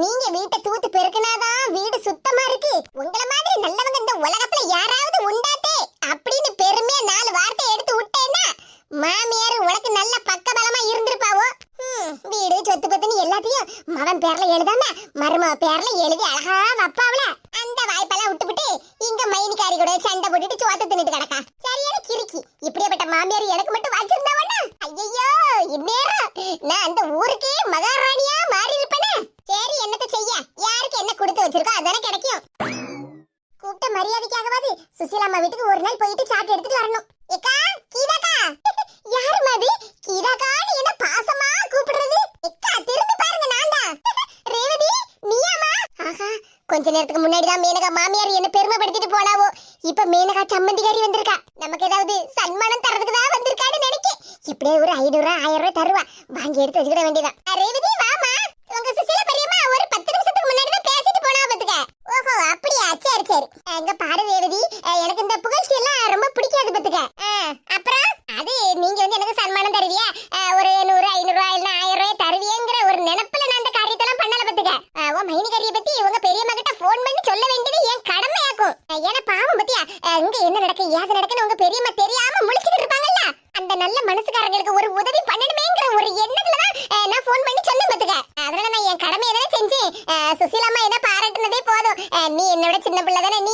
நீங்க வீட்டை தூத்து பெருக்கினாதான் வீடு சுத்தமா இருக்கு. உங்களை மாதிரி நல்லவங்க இந்த உலகத்துல யாராவது உண்டாட்டே அப்படின்னு பெருமையா நாலு வார்த்தை எடுத்து விட்டேன்னா மாமியார் உனக்கு நல்ல பக்க பலமா இருந்திருப்பாவோ வீடு சொத்து பத்துன்னு எல்லாத்தையும் மகன் பேர்ல எழுதாம மருமக பேர்ல எழுதி அழகா வப்பாவல அந்த வாய்ப்பெல்லாம் விட்டுவிட்டு இங்க மைனிக்காரி கூட சண்டை போட்டுட்டு சோத்த தின்னுட்டு கிடக்கா. சரியான கிறுக்கி. இப்படியேப்பட்ட மாமியார் எனக்கு மட்டும் வாய்ச்சிருந்தாவண்ணா ஐயோ இந்நேரம் நான் அந்த ஊருக்கே மகார நேரத்துக்கு முன்னாடி தான் மேனகா மாமியார் என்ன பெருமைப்படுத்திட்டு போனாவோ. இப்ப மேனகா சம்மந்திகாரி வந்திருக்கா. நமக்கு ஏதாவது சன்மானம் தரதுக்கு தான் வந்திருக்கான்னு நினைக்க. இப்படியே ஒரு ஐநூறு ரூபா ஆயிரம் ரூபாய் தருவா. வாங்கி எடுத்து வச்சுக்கிட வேண்டியதான் அவங்க பெரியம்மா தெரியாம முழிச்சிட்டு இருப்பாங்கல்ல? அந்த நல்ல மனசுக்காரங்களுக்கு ஒரு உதவி பண்ணணுமேங்கிற ஒரு எண்ணத்துல நான் போன் பண்ணி சொல்லி பாத்துக்க. அதனால நான் என் கடமையை தானே செஞ்சேன். சுசிலாமா என்ன பாராட்டுனதே போதும். நீ என்னோட சின்ன பிள்ளை தானே நீ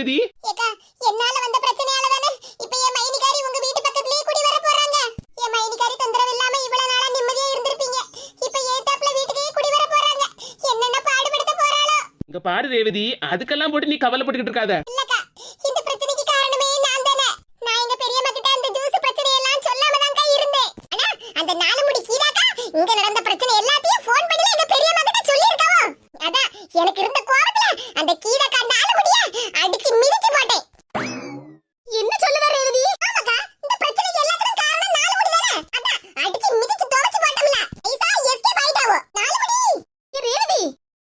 ரேவதி என்னால வந்த பிரச்சனையால தானே இப்ப என் மைனிகாரி உங்க வீட்டு பக்கத்துலயே குடி வர போறாங்க. என் மைனிகாரி தொந்தரவு இல்லாம இவ்வளவு நாளா நிம்மதியா இருந்திருப்பீங்க. இப்ப ஏத்தாப்புல வீட்டுக்கே குடி வர போறாங்க. என்னென்ன பாடுபடுத்த போறாளோ? இங்க பாரு ரேவதி அதுக்கெல்லாம் போட்டு நீ கவலைப்பட்டுக்கிட்டு இருக்காத. இல்லக்கா இந்த பிரச்சனைக்கு காரணமே நான் தானே. நான் எங்க பெரியம்மா கிட்ட அந்த ஜூஸ் பிரச்சனை எல்லாம் சொல்லாம தான்க்கா இருந்தேன். ஆனா அந்த நாலு முடி கீதாக்கா இங்க நடந்த பிரச்சனை எல்லாத்தையும் ஃபோன் பண்ணி எங்க பெரியம்மா கிட்ட சொல்லியிருக்காவோ? அதான் எனக்கு இருந்த கோவத்துல அந்த கீதாக்கா நாலு முடிய அடிச்சு மிதிச்சு போட்டேன் என்ன சொல்லுதா ரேவதி ஆமாக்கா இந்த பிரச்சனைக்கு எல்லாத்துக்கும் காரணம் நாலு முடி தானே அதான் அடிச்சு மிதிச்சு துவைச்சு போட்டோம்ல ஐசா எஸ்கேப் ஆயிட்டாவோ நாலு முடி ஏ, ரேவதி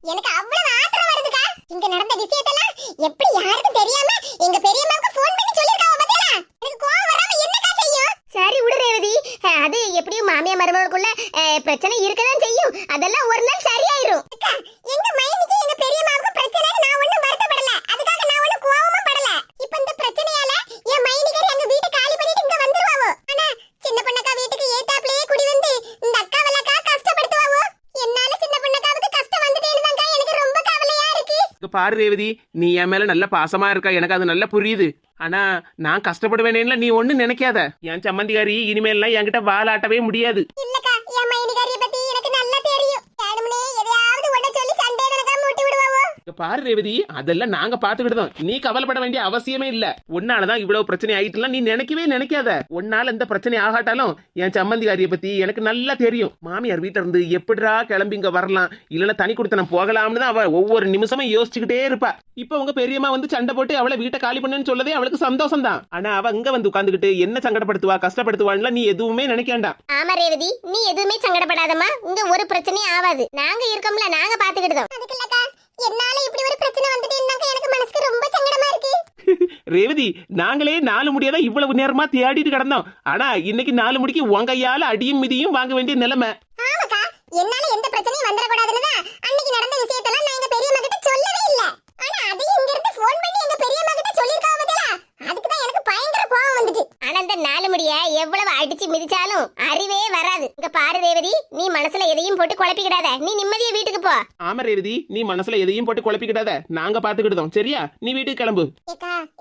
எனக்கு அவ்வளவு ஆத்திரம் வருதுக்கா இங்க நடந்த விஷயத்தெல்லாம் எப்படி யாருக்கும் தெரியாம எங்க பெரியம்மாவுக்கு ஃபோன் பண்ணி சொல்லிருக்காவ பாத்தீங்களா எனக்கு கோவம் வராம என்னக்கா செய்யும் சரி விடு ரேவதி அது எப்படியும் மாமியா மருமகளுக்குள்ள பிரச்சனை இருக்கதான் செய்யும் அதெல்லாம் ஒரு நாள் சரியாயிரும் எங்க மைனிக்கு எங்க பெரியம்மாவுக்கு பிரச்சனை நான் ஒண்ணும் வருத்தப்படல அதுக்காக நான் ஒண்ணும் கோவமா படல இப்ப இந்த பிரச்சனையால என் மைனிகர் எங்க வீட்டை காலி பண்ணிட்டு இங்க வந்துருவாவோ ஆனா சின்ன பொண்ணக்கா வீட்டுக்கு ஏத்தாப்லயே குடி வந்து இந்த அக்காவலக்கா கஷ்டப்படுத்துவாவோ என்னால சின்ன பொண்ணக்காவுக்கு கஷ்டம் வந்துட்டேன்னு எனக்கு ரொம்ப கவலையா இருக்கு இங்க பாரு ரேவதி நீ என் மேல நல்ல பாசமா இருக்கா? எனக்கு அது நல்லா புரியுது. ஆனா நான் கஷ்டப்படுவேனேன்னு நீ ஒண்ணு நினைக்காத. என் சம்மந்திகாரி இனிமேல்லாம் என்கிட்ட வாலாட்டவே முடியாது. பாரு ரேவதி அதெல்லாம் நாங்க பாத்துக்கிட்டோம் நீ கவலைப்பட வேண்டிய அவசியமே இல்ல. உன்னாலதான் இவ்வளவு பிரச்சனை ஆயிட்டுலாம் நீ நினைக்கவே நினைக்காத. உன்னால இந்த பிரச்சனை ஆகாட்டாலும் என் சம்மந்திகாரிய பத்தி எனக்கு நல்லா தெரியும். மாமியார் வீட்ல இருந்து எப்படிடா கிளம்பி இங்க வரலாம்? இல்லைன்னா தனி கொடுத்தன போகலாம்னு தான் அவ ஒவ்வொரு நிமிஷமும் யோசிச்சுக்கிட்டே இருப்பா. இப்ப உங்க பெரியம்மா வந்து சண்டை போட்டு அவளை வீட்டை காலி பண்ணுன்னு சொல்லதே அவளுக்கு சந்தோஷம் தான் ஆனா அவ அங்க வந்து உட்காந்துக்கிட்டு என்ன சங்கடப்படுத்துவா கஷ்டப்படுத்துவான்ல நீ எதுவுமே நினைக்க வேண்டாம் ஆமா ரேவதி நீ எதுவுமே சங்கடப்படாதம்மா. இங்க ஒரு பிரச்சனையும் ஆகாது நாங்க இருக்கோம்ல நாங்க பாத்துக்கிட்டோம் அதுக்கு என்னால இப்படி ஒரு பிரச்சனை வந்துட்டேன்னாக்க எனக்கு மனசுக்கு ரொம்ப சங்கடமா இருக்கு. ரேவதி நாங்களே நாலு முடியாதான் இவ்வளவு நேரமா தேடிட்டு கிடந்தோம். ஆனா இன்னைக்கு நாலு முடிக்கு உன் கையால அடியும் மிதியும் வாங்க வேண்டிய நிலைமை. ஆமாக்கா என்னால எந்த பிரச்சனையும் வந்துடக்கூடாதுன்னு தான் அன்னைக்கு நடந்த விஷயத்தெல்லாம் நான் எங்க பெரியம்மா கிட்ட சொல்லவே இல்ல. ஆனா அதையும் இங்க இருந்து ஃபோன் பண்ணி எங்க பெரியம்மா கிட்ட சொல்லிருக்காவ பாத்தீங்களா அதுக்கு தான் எனக்கு பயங்கர கோவம் வந்துட்டு ஆனா இந்த நாலு முடிய எவ்வளவு அடிச்சு மிதிச்சாலும் அறிவே வராது. இங்க பாரு ரேவதி நீ மனசுல எதையும் போட்டு குழப்பிக்கிடாத. நீ நிம்மதியா வீட்டுக்கு போ. ஆமா ரேவதி நீ மனசுல எதையும் போட்டு குழப்பிக்கிடாத. நாங்க பாத்துக்கிட்டோம் சரியா? நீ வீட்டுக்கு கிளம்பு.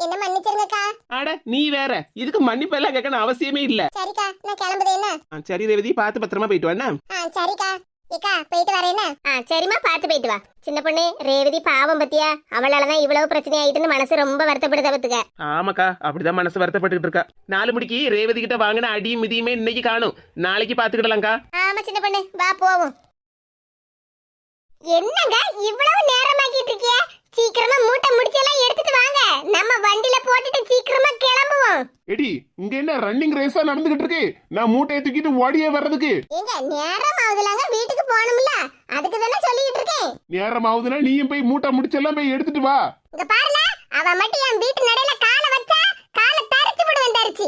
என்ன மன்னிச்சிருங்கக்கா? அட நீ வேற. இதுக்கு மன்னிப்பு எல்லாம் கேட்கணும் அவசியமே இல்ல. சரிக்கா நான் கிளம்புதே என்ன ஆ, சரி ரேவதி பார்த்து பத்திரமா போயிட்டு ஆ சரிக்கா. ஏக்கா போயிட்டு வரேன்னா ஆ சரிம்மா பார்த்து போயிட்டு வா. சின்ன பொண்ணு ரேவதி பாவம் பத்தியா? அவளாலதான் இவ்வளவு பிரச்சனை ஆயிட்டுன்னு மனசு ரொம்ப வருத்தப்படுத பத்துக்க ஆமாக்கா அப்படிதான் மனசு வருத்தப்பட்டுக்கிட்டு இருக்கா. நாலு மணிக்கு ரேவதி கிட்ட வாங்கின அடியும் மிதியுமே இன்னைக்கு காணும். நாளைக்கு பாத்துக்கிடலாம்க்கா ஆமா சின்ன பொண்ணு வா போவோம். என்னங்க இவ்வளவு நேரமாக்கிட்டு இருக்கிய? சீக்கிரமா மூட்டை முடிச்செல்லாம் எடுத்துட்டு வாங்க. நம்ம வண்டில போட்டுட்டு சீக்கிரமா கிளம்புவோம். எடி இங்க என்ன ரன்னிங் ரேஸா நடந்துகிட்டு இருக்கு? நான் மூட்டையை தூக்கிட்டு ஓடியே வர்றதுக்கு. ஏங்க நேரம் ஆகுதுலாங்க. வீட்டுக்கு போகணும்ல. அதுக்கு தானே சொல்லிட்டு இருக்கேன். நேரம் ஆகுதுன்னா நீயும் போய் மூட்டை முடிச்செல்லாம் போய் எடுத்துட்டு வா. இங்க பாருல அவ மட்டும் என் வீட்டு நடையில காலை வச்சா காலை தரிச்சு விடுவேன் தரிச்சு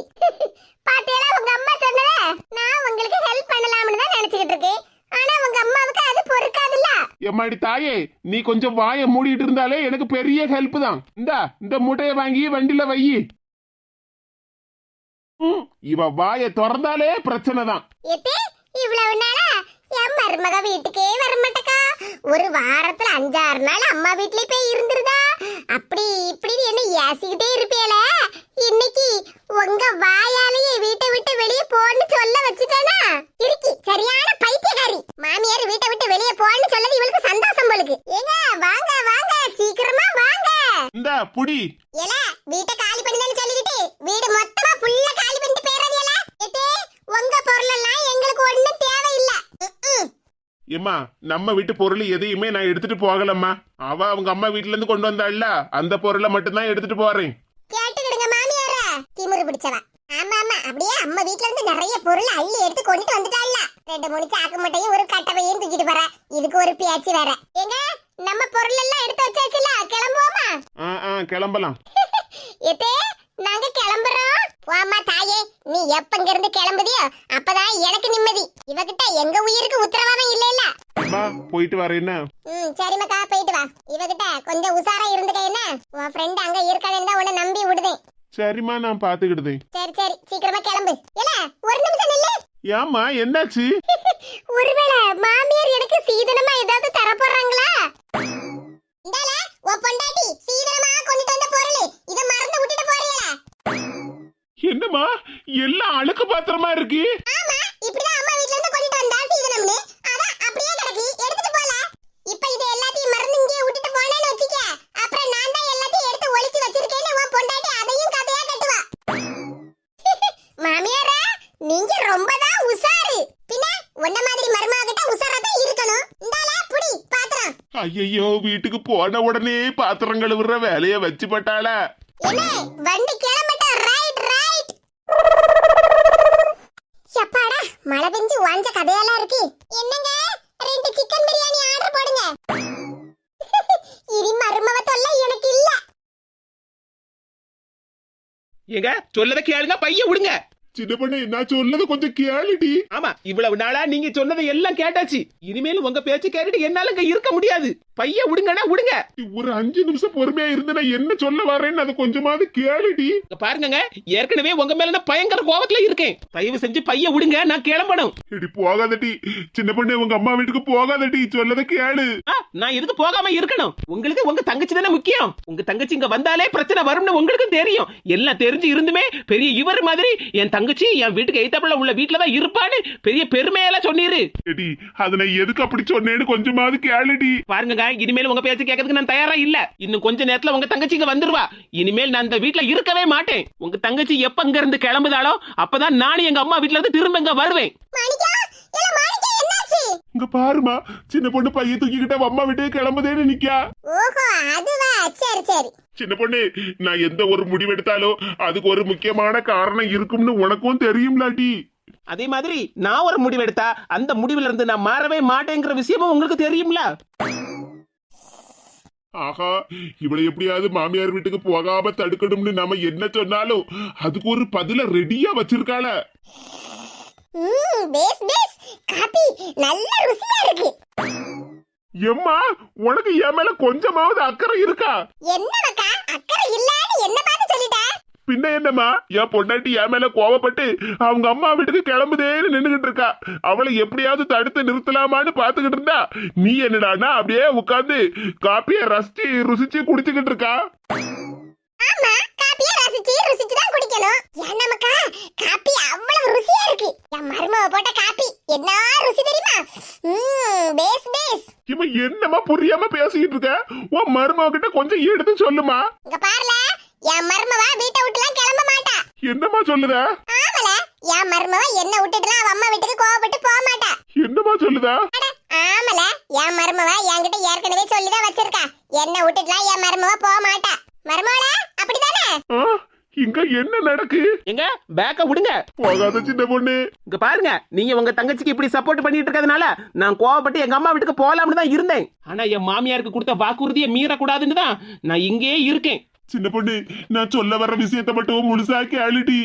பாத்தியெல்லாம் உங்க அம்மா சொன்னத நான் உங்களுக்கு ஹெல்ப் பண்ணலாம்னு தான் நினைச்சுக்கிட்டு இருக்கேன். ஆனா உங்க அம்மாவுக்கு அது பொறுக்காதுல்ல. எம்மாடி தாயே நீ கொஞ்சம் வாயை மூடிட்டு இருந்தாலே எனக்கு பெரிய ஹெல்ப் தான். இந்தா இந்த மூட்டையை வாங்கி வண்டியில வை. இவ வாயை திறந்தாலே பிரச்சனை தான். இவ்வளவு நாளா என் மருமக வீட்டுக்கே வரமாட்டக்கா. ஒரு வாரத்துல அஞ்சாறு நாள் அம்மா வீட்லயே போய் இருந்துருதா. அப்படி இப்படின்னு என்ன ஏசிக்கிட்டே இருப்பேல இன்னைக்கு உங்க வாயாலேயே வீட்டை விட்டு வெளியே போன்னு சொல்ல வச்சுட்டேனா? இருக்கி சரியான மாமியார் வீட்டை விட்டு வெளியே போன்னு சொல்லது இவளுக்கு சந்தோஷம் போலுக்கு. ஏங்க வாங்க வாங்க சீக்கிரமா வாங்க. இந்த புடி. ஏல வீட்டை காலி பண்ணுதேன்னு சொல்லிக்கிட்டு வீடு மொத்தமா ஃபுல்லா காலி பண்ணிட்டு போயிடாதீல எத்தே உங்க பொருள் எல்லாம் எங்களுக்கு ஒண்ணும் தேவையில்ல. ம்ம். ஏம்மா நம்ம வீட்டு பொருள் எதையுமே நான் எடுத்துட்டு போகலம்மா. அவ அவங்க அம்மா வீட்ல இருந்து கொண்டு வந்தாள்ல அந்த பொருளை மட்டும்தான் எடுத்துட்டு போறேன். கேட்டுக்கிடுங்க மாமியார. திமிரு பிடிச்சவ. ஆமா ஆமா அப்படியே அம்மா வீட்ல இருந்து நிறைய பொருள் அள்ளி எடுத்து கொண்டுட்டு வந்துட்டாள்ல. ரெண்டு மூணு சாக்கு மூட்டையும் ஒரு கட்டப்பையும் தூக்கிட்டு போற. இதுக்கு ஒரு பேச்சு வேற. ஏங்க நம்ம பொருள் எல்லாம் எடுத்து வச்சாச்சுல கிளம்புவோமா? கிளம்பலாம். எத்தே நாங்க கிளம்புறோம். போம்மா தாயே நீ எப்ப இங்க இருந்து கிளம்புதியோ அப்பதான் எனக்கு நிம்மதி. இவகிட்ட எங்க உயிருக்கு உத்தரவாதம் இல்ல இல்ல வா போயிட்டு வரேன் ம் சரி மக்கா போயிட்டு வா. இவகிட்ட கொஞ்சம் உசாரா இருந்துக்க என்ன? உன் ஃப்ரெண்ட் அங்க இருக்கானு தான் உன்னை நம்பி விடுதேன். சரிம்மா நான் பாத்துக்கிடுதேன் சரி சரி சீக்கிரமா கிளம்பு. இல்ல ஒரு நிமிஷம் நில்லு. ஏம்மா என்னாச்சு? ஒருவேளை மாமியார் எனக்கு சீதனமா ஏதாவது தர போறாங்களா? இந்தால உன் பொண்டாட்டி சீதனமா கொண்டுட்டு வந்த பொருள். இத மறந்து விட்டுட்டு போறீங்களா என்னம்மா எல்லாம் அழுக்கு பாத்திரமா இருக்கு இப்படிதான் அம்மா வீட்ல இருந்து கொண்டுட்டு வந்தா சீதனம்னு அதான் அப்படியே கிடக்கு எடுத்துட்டு போல இப்ப இது எல்லாத்தையும் மறந்து இங்கே விட்டுட்டு போனேன்னு வச்சுக்க அப்புறம் நான் தான் எல்லாத்தையும் எடுத்து ஒளிச்சு வச்சிருக்கேன்னு உன் பொண்டாட்டி அதையும் கதையா கட்டுவா மாமியாரா நீங்க ரொம்ப தான் உசாரு பின்ன உன்ன மாதிரி மருமகிட்ட உசாரா தான் இருக்கணும் இந்தால புடி பாத்திரம் ஐயோ வீட்டுக்கு போன உடனே பாத்திரம் கழுவுற வேலைய வச்சு பட்டாள. வண்டி கிளம்பட்ட ரைட் ரைட் சப்பாடா மழை பெஞ்சு வாஞ்ச கதையெல்லாம் இருக்கு. என்னங்க ரெண்டு சிக்கன் பிரியாணி ஆர்டர் போடுங்க. இனி மருமவ தொல்லை எனக்கு இல்ல. ஏங்க சொல்லதை கேளுங்க பைய விடுங்க. சின்ன பண்ணு நான் சொல்லது கொஞ்சம் கேளுடி. ஆமா இவ்வளவு நாளா நீங்க சொன்னதை எல்லாம் கேட்டாச்சு. இனிமேல் உங்க பேச்சு கேட்டுட்டு என்னால இங்க இருக்க முடியாது. பைய விடுங்கன்னா விடுங்க ஒரு அஞ்சு நிமிஷம் பொறுமையா இருந்து நான் என்ன சொல்ல வரேன்னு அதை கொஞ்சமாவது கேளுடி. பாருங்கங்க ஏற்கனவே உங்க மேல நான் பயங்கர கோபத்துல இருக்கேன். தயவு செஞ்சு பைய விடுங்க நான் கிளம்பணும். இடி போகாதடி. சின்ன பண்ணு உங்க அம்மா வீட்டுக்கு போகாதடி. சொல்லத கேளு. நான் எதுக்கு போகாம இருக்கணும்? உங்களுக்கு உங்க தங்கச்சி தானே முக்கியம். உங்க தங்கச்சி இங்க வந்தாலே பிரச்சனை வரும்னு உங்களுக்கு தெரியும். எல்லாம் தெரிஞ்சு இருந்துமே பெரிய இவர் மாதிரி என் தங்கச்சி என் வீட்டுக்கு எய்த்தாப்புல உள்ள வீட்டுல தான் இருப்பான்னு பெரிய பெருமையெல்லாம் சொன்னீரு. எடி அதை நான் எதுக்கு அப்படி சொன்னேன்னு கொஞ்சமாவது கேளுடி. பாருங்க இனிமேல் உங்க பேச்சு கேட்கறதுக்கு நான் தயாரா இல்ல. இன்னும் கொஞ்ச நேரத்துல உங்க தங்கச்சி இங்க வந்துருவா. இனிமேல் நான் இந்த வீட்ல இருக்கவே மாட்டேன். உங்க தங்கச்சி எப்ப இங்க இருந்து கிளம்புதாளோ அப்பதான் நானும் எங்க அம்மா வீட்ல இருந்து திரும்ப இங்க வருவேன். இங்க பாருமா சின்ன பொண்ணு பைய தூக்கிக்கிட்ட அம்மா வீட்டுக்கு கிளம்புதேன்னு நிக்கா. ஓஹோ அதுவா? சரி சரி. சின்ன பொண்ணு நான் எந்த ஒரு முடிவெடுத்தாலும் அதுக்கு ஒரு முக்கியமான காரணம் இருக்கும்னு உனக்கும் தெரியும்லாட்டி. அதே மாதிரி நான் ஒரு முடிவெடுத்தா அந்த முடிவுல இருந்து நான் மாறவே மாட்டேங்கிற விஷயமும் உங்களுக்கு தெரியும்ல? ஆஹா இவளை எப்படியாவது மாமியார் வீட்டுக்கு போகாம தடுக்கணும்னு நாம என்ன சொன்னாலும் அதுக்கு ஒரு பதில ரெடியா வச்சிருக்காள. ம் பேஸ் பேஸ். காபி நல்ல ருசியா இருக்கு. எம்மா உனக்கு என் மேல கொஞ்சமாவது அக்கறை இருக்கா? என்ன மக்கா அக்கறை இல்லன்னு என்ன பார்த்து சொல்லிட்ட? பின்ன என்னம்மா என் பொண்டாட்டி என் மேல கோவப்பட்டு அவங்க அம்மா வீட்டுக்கு கிளம்புதேன்னு நின்னுகிட்டு இருக்கா. அவளை எப்படியாவது தடுத்து நிறுத்தலாமான்னு பாத்துக்கிட்டு இருந்தா நீ என்னடான்னா அப்படியே உட்கார்ந்து காப்பிய ரசிச்சு ருசிச்சு குடிச்சுக்கிட்டு இருக்கா? ஆமா காப்பியை ரசிச்சு ருசிச்சு தான் குடிக்கணும். ஏன் நமக்கா காப்பி அவ்வளவு ருசியா இருக்கு. என் மருமவ போட்ட காப்பி என்ன ருசி தெரியுமா? பேஸ் பேஸ் இவன் என்னம்மா புரியாம பேசிக்கிட்டு இருக்க? உன் மருமக கிட்ட கொஞ்சம் எடுத்து சொல்லுமா? இங்க பாருல என் மருமவ வீட்டை விட்டுலாம் கிளம்ப மாட்டா. என்னம்மா சொல்லுத? ஆமல என் மருமவ என்ன விட்டுட்டுலாம் அவ அம்மா வீட்டுக்கு கோவப்பட்டு போக மாட்டா. என்னம்மா சொல்லுதா? ஆமல என் மருமவ என்கிட்ட ஏற்கனவே சொல்லிதான் வச்சிருக்கா. என்ன விட்டுட்டுலாம் என் மருமவ போக மாட்டா. அப்படிதானே? இங்க என்ன நடக்கு? எங்க? பேக்க விடுங்க. போகாத சின்ன பொண்ணு. இங்க பாருங்க நீங்க உங்க தங்கச்சிக்கு இப்படி சப்போர்ட் பண்ணிட்டு இருக்கிறதுனால நான் கோவப்பட்டு எங்க அம்மா வீட்டுக்கு போலாம்னு தான் இருந்தேன். ஆனா என் மாமியாருக்கு கொடுத்த வாக்குறுதியை மீறக்கூடாதுன்னு தான் நான் இங்கேயே இருக்கேன். சின்ன பொண்ணு நான் சொல்ல வர்ற விஷயத்த மட்டும் முழுசா கேளுடி.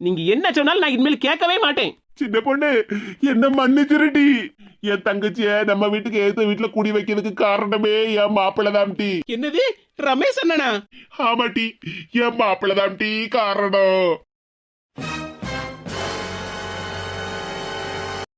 நீங்க என்ன சொன்னாலும் நான் இனிமேல் கேட்கவே மாட்டேன். சின்ன பொண்ணு என்ன மன்னிச்சிருடி. என் தங்கச்சிய நம்ம வீட்டுக்கு ஏத்த வீட்டுல குடி வைக்கிறதுக்கு காரணமே என் மாப்பிள்ளதாம் டி. என்னது? ரமேஷ் அண்ணனா? ஆமாட்டி என் மாப்பிள்ளதாம் டி காரணம்.